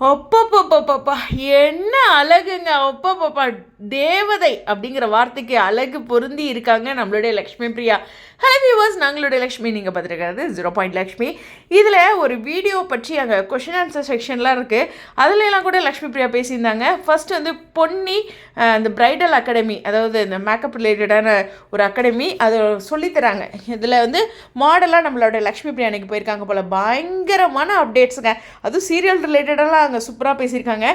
ஒப்பப்பப்பப்பப்பா என்ன அழகுங்க. ஒப்பப்பப்பா தேவதை அப்படிங்கிற வார்த்தைக்கு அழகு பொருந்தி இருக்காங்க நம்மளுடைய லக்ஷ்மி பிரியா. ஹலோ வியூவர்ஸ் நாங்களுடைய லக்ஷ்மி நீங்கள் பார்த்துருக்கிறது ஜீரோ பாயிண்ட் லக்ஷ்மி இதில் ஒரு வீடியோ பற்றி அங்கே கொஷின் ஆன்சர் செக்ஷன்லாம் இருக்குது அதுல எல்லாம் கூட லக்ஷ்மி பிரியா பேசியிருந்தாங்க. ஃபர்ஸ்ட் வந்து பொன்னி அந்த இந்த பிரைடல் அகாடமி அதாவது இந்த மேக்கப் ரிலேட்டடான ஒரு அகாடமி அதை சொல்லித்தராங்க இதில் வந்து மாடலாக நம்மளோட லக்ஷ்மி பிரியா அன்னைக்கு போயிருக்காங்க போல். பயங்கரமான அப்டேட்ஸுங்க அதுவும் சீரியல் ரிலேட்டடெல்லாம் அங்கே சூப்பராக பேசியிருக்காங்க.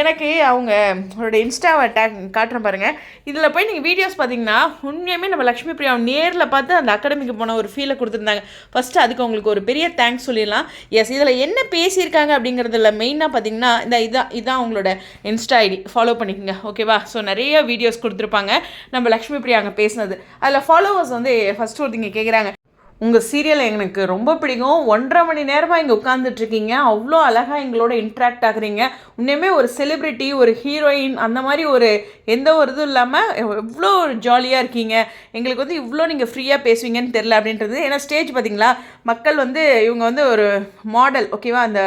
எனக்கு அவங்க அவரோட இன்ஸ்டாவை டேக் காட்டுறேன் பாருங்கள் இதில் போய் நீங்கள் வீடியோஸ் பார்த்தீங்கன்னா உண்மையுமே நம்ம லக்ஷ்மி பிரியா நேரில் பார்த்து அந்த அகாடமிக்கு போன ஒரு ஃபீலை கொடுத்துருந்தாங்க. ஃபஸ்ட்டு அதுக்கு உங்களுக்கு ஒரு பெரிய தேங்க்ஸ் சொல்லிடலாம். எஸ் இதில் என்ன பேசியிருக்காங்க அப்படிங்கிறதுல மெயினாக பார்த்தீங்கன்னா இந்த இதான் இதான் அவங்களோட இன்ஸ்டா ஐடி. ஃபாலோ பண்ணிக்கோங்க. ஓகேவா ஸோ நிறைய வீடியோஸ் கொடுத்துருப்பாங்க. நம்ம லக்ஷ்மி பிரியா அங்கே பேசினது. அதில் ஃபாலோவர்ஸ் வந்து ஃபஸ்ட்டு ஒருத்தங்க கேட்குறாங்க உங்கள் சீரியல் எனக்கு ரொம்ப பிடிக்கும். ஒன்றரை மணி நேரமாக இங்கே உட்காந்துட்ருக்கீங்க அவ்வளோ அழகாக எங்களோட இன்ட்ராக்ட் ஆகுறீங்க. உண்மையுமே ஒரு செலிப்ரிட்டி ஒரு ஹீரோயின் அந்த மாதிரி ஒரு எந்த ஒரு இதுவும் இல்லாமல் எவ்வளோ ஜாலியாக இருக்கீங்க. எங்களுக்கு வந்து இவ்வளோ நீங்கள் ஃப்ரீயாக பேசுவீங்கன்னு தெரில அப்படின்றது. ஏன்னா ஸ்டேஜ் பார்த்தீங்களா மக்கள் வந்து இவங்க வந்து ஒரு மாடல் ஓகேவா அந்த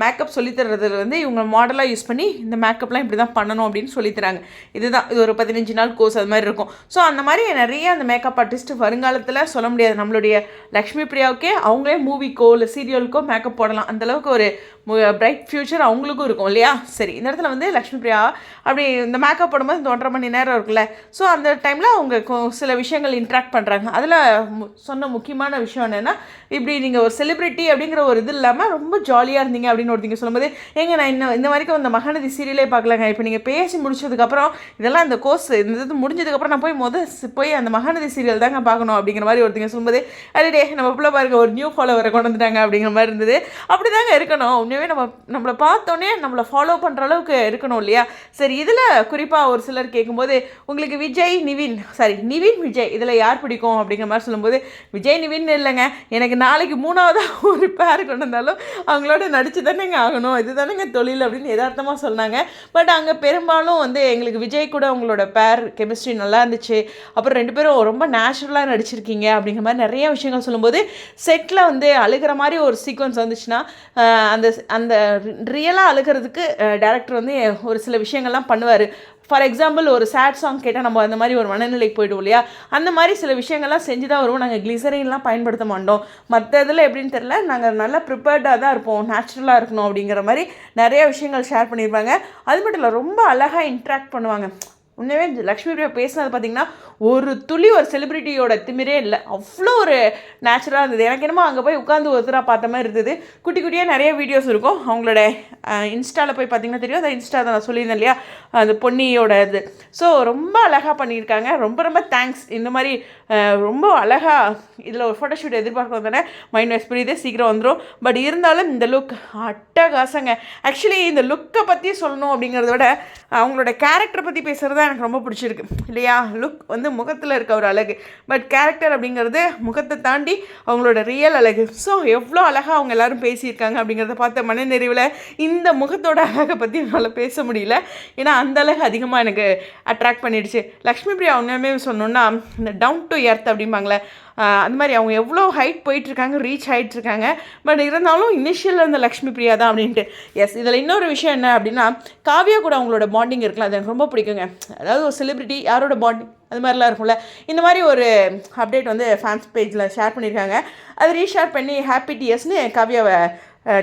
மேக்கப் சொல்லித்தரது வந்து இவங்க மாடலாக யூஸ் பண்ணி இந்த மேக்கப்லாம் இப்படி தான் பண்ணணும் அப்படின்னு சொல்லித்தராங்க இதுதான். இது ஒரு பதினஞ்சு நாள் கோர்ஸ் அது மாதிரி இருக்கும். ஸோ அந்த மாதிரி நிறைய அந்த மேக்கப் ஆர்டிஸ்ட் வருங்காலத்தில் சொல்ல முடியாது. நம்மளுடைய லக்ஷ்மி பிரியாவுக்கே அவங்களே மூவிக்கோ இல்லை சீரியலுக்கோ மேக்கப் போடலாம். அந்தளவுக்கு ஒரு பிரைட் ஃப்யூச்சர் அவங்களுக்கும் இருக்கும் இல்லையா? சரி இந்த இடத்துல வந்து லக்ஷ்மி பிரியா அப்படி இந்த மேக்கப் போடும்போது இந்த ஒன்றரை மணி நேரம் இருக்குல்ல ஸோ அந்த டைமில் அவங்க கொ- சில விஷயங்கள் இன்ட்ராக்ட் பண்ணுறாங்க அதில் சொன்ன முக்கியமான விஷயம் என்னென்னா இப்படி நீங்கள் ஒரு செலிப்ரிட்டி அப்படிங்கிற ஒரு இது இல்லாமல் ரொம்ப ஜாலியாக இருந்தீங்க அப்படின்னு ஒருத்தங்க சொல்லும்போது ஏங்க நான் இன்னும் இந்த வரைக்கும் இந்த மகாநதி சீரியலே பார்க்கலங்க. இப்போ நீங்கள் பேசி முடிச்சதுக்கப்புறம் இதெல்லாம் இந்த கோர்ஸ் இந்த இது முடிஞ்சதுக்கப்புறம் நான் போய் மொதல் போய் அந்த மகாநதி சீரியல் தாங்க பார்க்கணும் அப்படிங்கிற மாதிரி ஒருத்தங்க சொல்லும்போது அடே நம்ம பிள்ளை பாருங்க ஒரு நியூ ஃபாலோவரை கொண்டு வந்துட்டாங்க அப்படிங்கிற மாதிரி இருந்தது. அப்படி தாங்க இருக்கணும். உண்மையாகவே நம்ம நம்மளை பார்த்தோன்னே நம்மளை ஃபாலோ பண்ணுற அளவுக்கு இருக்கணும் இல்லையா? சரி இதில் குறிப்பாக ஒரு சிலர் கேட்கும்போது உங்களுக்கு விஜய் நிவின் சாரி நிவின் விஜய் இதில் யார் பிடிக்கும்? அப்படிங்கிற மாதிரி சொல்லும்போது விஜய் நிவின் இல்லைங்க. எனக்கு நாளைக்கு மூணாவதாக ஒரு பேர் கொண்டு வந்தாலும் அவங்களோட நடிச்சு தானேங்க ஆகணும். இது தானேங்க தொழில் அப்படின்னு எதார்த்தமாக சொன்னாங்க. பட் அங்கே பெரும்பாலும் வந்து எங்களுக்கு விஜய் கூட உங்களோட பேர் கெமிஸ்ட்ரி நல்லா இருந்துச்சு. அப்புறம் ரெண்டு பேரும் ரொம்ப நேச்சுரலாக நடிச்சிருக்கீங்க அப்படிங்கிற மாதிரி நிறைய விஷயங்கள் சொல்லும்போது செட்டில் வந்து அழுகிற மாதிரி ஒரு சீக்வன்ஸ் வந்துச்சுன்னா அந்த அந்த ரியலாக அழுகிறதுக்கு டேரக்டர் வந்து ஒரு சில விஷயங்கள்லாம் பண்ணுவார். ஃபார் எக்ஸாம்பிள் ஒரு சேட் சாங் கேட்டால் நம்ம அந்த மாதிரி ஒரு மனநிலைக்கு போய்டுவோம் இல்லையா? அந்த மாதிரி சில விஷயங்கள்லாம் செஞ்சு தான் வருவோம். நாங்கள் கிளிசரின்லாம் பயன்படுத்த மாட்டோம். மற்ற இதில் எப்படின்னு தெரில நாங்கள் நல்லா ப்ரிப்பேர்டாக தான் இருப்போம். நேச்சுரலாக இருக்கணும் அப்படிங்கிற மாதிரி நிறைய விஷயங்கள் ஷேர் பண்ணியிருப்பாங்க அது மட்டும் இல்லை ரொம்ப அழகாக இன்ட்ராக்ட் பண்ணுவாங்க. உண்மையே லக்ஷ்மி பிரியா பேசினது பார்த்தீங்கன்னா ஒரு துளி ஒரு செலிப்ரிட்டியோட திமிரே இல்லை. அவ்வளோ ஒரு நேச்சுரலாக இருந்தது. எனக்கு என்னமோ அங்கே போய் உட்காந்து ஒருத்தராக பார்த்த மாதிரி இருந்தது. குட்டி குட்டியாக நிறைய வீடியோஸ் இருக்கும். அவங்களோட இன்ஸ்டாவில் போய் பார்த்தீங்கன்னா தெரியும். அந்த இன்ஸ்டா தான் நான் சொல்லியிருந்தேன் இல்லையா? அந்த பொன்னியோட இது. ஸோ ரொம்ப அழகாக பண்ணியிருக்காங்க. ரொம்ப ரொம்ப தேங்க்ஸ் இந்த மாதிரி ரொம்ப அழகாக இதில் ஒரு ஃபோட்டோஷூட் எதிர்பார்க்க வந்தோடனே மைண்ட் வைஸ் புரியுது. சீக்கிரம் வந்துடும் பட் இருந்தாலும் இந்த லுக் அட்டகாசங்க. ஆக்சுவலி இந்த லுக்கை பற்றி சொல்லணும் அப்படிங்கிறத விட அவங்களோட கேரக்டர் பற்றி பேசுகிறது தான் எனக்கு ரொம்ப பிடிச்சிருக்கு. இல்லையா? லுக் வந்து முகத்தில் இருக்க ஒரு அழகு. பட் கேரக்டர் அப்படிங்கிறது முகத்தை தாண்டி அவங்களோட ரியல் அழகு. ஸோ எவ்வளோ அழகாக அவங்க எல்லாரும் பேசியிருக்காங்க அப்படிங்கிறத பார்த்த மனநிறைவில் இந்த முகத்தோட அழகை பற்றி என்னால் பேச முடியல. ஏன்னா அந்த அழகு அதிகமாக எனக்கு அட்ராக்ட் பண்ணிடுச்சு. லக்ஷ்மி பிரியா உண்மையுமே சொன்னோன்னா இந்த டவுன் டு எர்த் அப்படிம்பாங்களே அந்த மாதிரி அவங்க எவ்வளோ ஹைட் போயிட்டுருக்காங்க ரீச் ஆகிட்டுருக்காங்க பட் இருந்தாலும் இனிஷியல் அந்த லக்ஷ்மி பிரியா தான் அப்படின்ட்டு. எஸ் இதில் இன்னொரு விஷயம் என்ன அப்படின்னா காவியா கூட அவங்களோட பாண்டிங் இருக்குல்ல அது எனக்கு ரொம்ப பிடிக்குங்க. அதாவது ஒரு செலிபிரிட்டி யாரோட பாண்டிங் அது மாதிரிலாம் இருக்கும்ல. இந்த மாதிரி ஒரு அப்டேட் வந்து ஃபேன்ஸ் பேஜில் ஷேர் பண்ணியிருக்காங்க. அது ரீஷேர் பண்ணி ஹாப்பி டிஎஸ்னு காவியாவை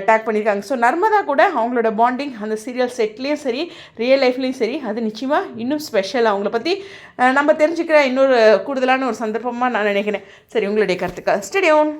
டேக் பண்ணியிருக்காங்க ஸோ நர்மதா கூட அவங்களோட பாண்டிங் அந்த சீரியல் செட்லேயும் சரி ரியல் லைஃப்லேயும் சரி அது நிச்சயமாக இன்னும் ஸ்பெஷல் அவங்கள பற்றி நம்ம தெரிஞ்சுக்கிற இன்னொரு கூடுதலான ஒரு சந்தர்ப்பமாக நான் நினைக்கிறேன். சரி உங்களுடைய கருத்துக்கள். ஸ்டேடியோன்